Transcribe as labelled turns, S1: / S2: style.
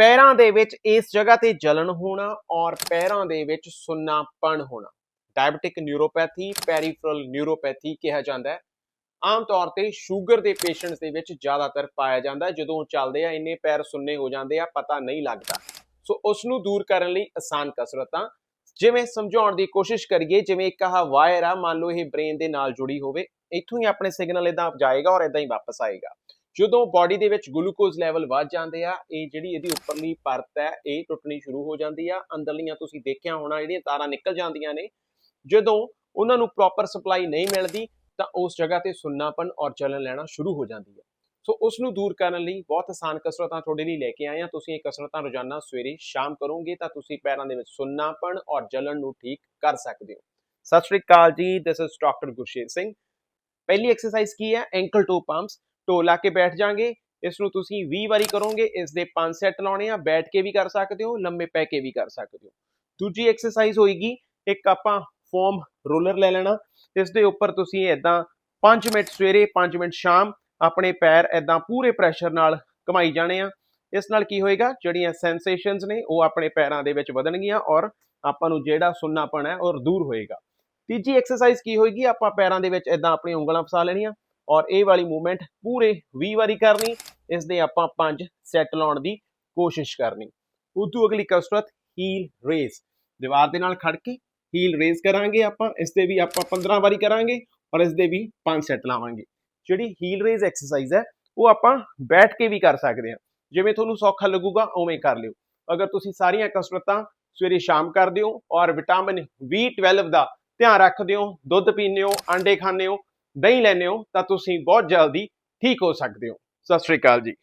S1: ਪੈਰਾਂ ਦੇ ਵਿੱਚ ਇਸ ਜਗ੍ਹਾ ਤੇ ਜਲਨ ਹੋਣਾ ਔਰ ਪੈਰਾਂ ਦੇ ਵਿੱਚ ਸੁੰਨਾਪਣ ਹੋਣਾ। ਡਾਇਬੀਟਿਕ ਨਿਊਰੋਪੈਥੀ ਪੈਰੀਫਰਲ ਨਿਊਰੋਪੈਥੀ ਕਿਹਾ ਜਾਂਦਾ ਹੈ। ਆਮ ਤੌਰ ਤੇ ਸ਼ੂਗਰ ਦੇ ਪੇਸ਼ੈਂਟਸ ਦੇ ਵਿੱਚ ਜ਼ਿਆਦਾਤਰ ਪਾਇਆ ਜਾਂਦਾ ਜਦੋਂ ਉਹ ਚੱਲਦੇ ਆ, ਇੰਨੇ ਪੈਰ ਸੁੰਨੇ ਹੋ ਜਾਂਦੇ ਆ, ਪਤਾ ਨਹੀਂ ਲੱਗਦਾ। ਸੋ ਉਸ ਨੂੰ ਦੂਰ ਕਰਨ ਲਈ ਆਸਾਨ ਕਸਰਤਾਂ। ਜਿਵੇਂ ਸਮਝਾਉਣ ਦੀ ਕੋਸ਼ਿਸ਼ ਕਰੀਏ, ਜਿਵੇਂ ਇੱਕ ਆਹ ਵਾਇਰ ਆ, ਮੰਨ ਲਓ ਇਹ ਬ੍ਰੇਨ ਦੇ ਨਾਲ ਜੁੜੀ ਹੋਵੇ, ਇੱਥੋਂ ਹੀ ਆਪਣੇ ਸਿਗਨਲ ਇਦਾਂ ਜਾਏਗਾ ਔਰ ਇਦਾਂ ਹੀ ਵਾਪਸ ਆਏਗਾ। ਜਦੋਂ ਬਾਡੀ ਦੇ ਵਿੱਚ ਗਲੂਕੋਜ਼ ਲੈਵਲ ਵੱਧ ਜਾਂਦੇ ਆ, ਇਹ ਜਿਹੜੀ ਇਹਦੀ ਉੱਪਰਲੀ ਪਰਤ ਹੈ, ਇਹ ਟੁੱਟਣੀ ਸ਼ੁਰੂ ਹੋ ਜਾਂਦੀ ਆ। ਅੰਦਰਲੀਆਂ ਤੁਸੀਂ ਦੇਖਿਆ ਹੋਣਾ, ਜਿਹੜੀਆਂ ਤਾਰਾਂ ਨਿਕਲ ਜਾਂਦੀਆਂ ਨੇ। ਜਦੋਂ ਉਹਨਾਂ ਨੂੰ ਪ੍ਰੋਪਰ ਸਪਲਾਈ ਨਹੀਂ ਮਿਲਦੀ, ਤਾਂ ਉਸ ਜਗ੍ਹਾ ਤੇ ਸੁੰਨਾਪਨ ਔਰ ਜਲਨ ਲੈਣਾ ਸ਼ੁਰੂ ਹੋ ਜਾਂਦੀ ਹੈ ਸੋ ਉਸ ਨੂੰ ਦੂਰ ਕਰਨ ਲਈ ਬਹੁਤ ਆਸਾਨ ਕਸਰਤਾਂ ਤੁਹਾਡੇ ਲਈ ਲੈ ਕੇ ਆਏ ਹਾਂ ਤੁਸੀਂ ਇਹ ਕਸਰਤਾਂ ਰੋਜ਼ਾਨਾ ਸਵੇਰੇ ਸ਼ਾਮ ਕਰੋਗੇ, ਤਾਂ ਤੁਸੀਂ ਪੈਰਾਂ ਦੇ ਵਿੱਚ ਸੁੰਨਾਪਨ ਔਰ ਜਲਨ ਨੂੰ ਠੀਕ ਕਰ ਸਕਦੇ ਹੋ। ਸਤਿ ਸ਼੍ਰੀ ਅਕਾਲ ਜੀ this is doctor Gursher Singh. ਪਹਿਲੀ ਐਕਸਰਸਾਈਜ਼ ਕੀ ਹੈ? ਐਂਕਲ ਟੂ ਪੰਪਸ ਟੋ ਲਾ ਕੇ ਬੈਠ ਜਾਾਂਗੇ ਇਸ ਨੂੰ ਤੁਸੀਂ 20 ਵਾਰੀ ਕਰੋਗੇ, ਇਸ ਦੇ 5 ਸੈੱਟ ਲਾਉਣੇ ਆ, ਬੈਠ ਕੇ ਵੀ ਕਰ ਸਕਦੇ ਹੋ, ਲੰਮੇ ਪੈ ਕੇ ਵੀ ਕਰ ਸਕਦੇ ਹੋ। ਦੂਜੀ ਐਕਸਰਸਾਈਜ਼ ਹੋਏਗੀ, ਇੱਕ ਆਪਾਂ ਫੋਮ ਰੋਲਰ ਲੈ ਲੈਣਾ। ਇਸ ਦੇ ਉੱਪਰ ਤੁਸੀਂ ਇਦਾਂ 5 ਮਿੰਟ ਸਵੇਰੇ 5 ਮਿੰਟ ਸ਼ਾਮ ਆਪਣੇ ਪੈਰ ਇਦਾਂ ਪੂਰੇ ਪ੍ਰੈਸ਼ਰ ਨਾਲ ਘਮਾਈ ਜਾਣੇ ਆ। ਇਸ ਨਾਲ ਕੀ ਹੋਏਗਾ, ਜਿਹੜੀਆਂ ਸੈਂਸੇਸ਼ਨਸ ਨੇ, ਉਹ ਆਪਣੇ ਪੈਰਾਂ ਦੇ ਵਿੱਚ ਵਧਣਗੀਆਂ ਔਰ ਆਪਾਂ ਨੂੰ ਜਿਹੜਾ ਸੁੰਨਾਪਣ ਹੈ, ਉਹ ਦੂਰ ਹੋਏਗਾ। ਤੀਜੀ ਐਕਸਰਸਾਈਜ਼ ਕੀ ਹੋਏਗੀ, ਆਪਾਂ ਪੈਰਾਂ ਦੇ ਵਿੱਚ ਇਦਾਂ ਆਪਣੀਆਂ ਉਂਗਲਾਂ ਫਸਾ ਲੈਣੀਆਂ। ਔਰ ਇਹ ਵਾਲੀ ਮੂਵਮੈਂਟ ਪੂਰੇ 20 ਵਾਰੀ ਕਰਨੀ ਇਸ ਦੇ ਆਪਾਂ 5 ਸੈੱਟ ਲਾਉਣ ਦੀ ਕੋਸ਼ਿਸ਼ ਕਰਨੀ। ਉਦੋਂ ਅਗਲੀ ਕਸਰਤ ਹੀਲ ਰੇਜ਼ ਦੀਵਾਰ ਦੇ ਨਾਲ ਖੜ ਕੇ ਹੀਲ ਰੇਜ਼ ਕਰਾਂਗੇ ਆਪਾਂ ਇਸ 'ਤੇ ਵੀ ਆਪਾਂ 15 ਵਾਰੀ ਕਰਾਂਗੇ ਔਰ ਇਸ ਦੇ ਵੀ 5 ਸੈੱਟ ਲਾਵਾਂਗੇ। ਜਿਹੜੀ ਹੀਲ ਰੇਜ਼ ਐਕਸਰਸਾਈਜ਼ ਹੈ, ਉਹ ਆਪਾਂ ਬੈਠ ਕੇ ਵੀ ਕਰ ਸਕਦੇ ਹਾਂ। ਜਿਵੇਂ ਤੁਹਾਨੂੰ ਸੌਖਾ ਲੱਗੂਗਾ, ਉਵੇਂ ਕਰ ਲਿਓ। ਅਗਰ ਤੁਸੀਂ ਸਾਰੀਆਂ ਕਸਰਤਾਂ ਸਵੇਰੇ ਸ਼ਾਮ ਕਰਦੇ ਹੋ ਔਰ ਵਿਟਾਮਿਨ B12 ਦਾ ਧਿਆਨ ਰੱਖਦੇ ਹੋ, ਦੁੱਧ ਪੀਂਦੇ ਹੋ ਆਂਡੇ ਖਾਂਦੇ ਹੋ ਦਹੀਂ ਲੈਂਦੇ ਹੋ ਤਾਂ ਤੁਸੀਂ ਬਹੁਤ ਜਲਦੀ ਠੀਕ ਹੋ ਸਕਦੇ ਹੋ। ਸਤਿ ਸ਼੍ਰੀ ਅਕਾਲ ਜੀ।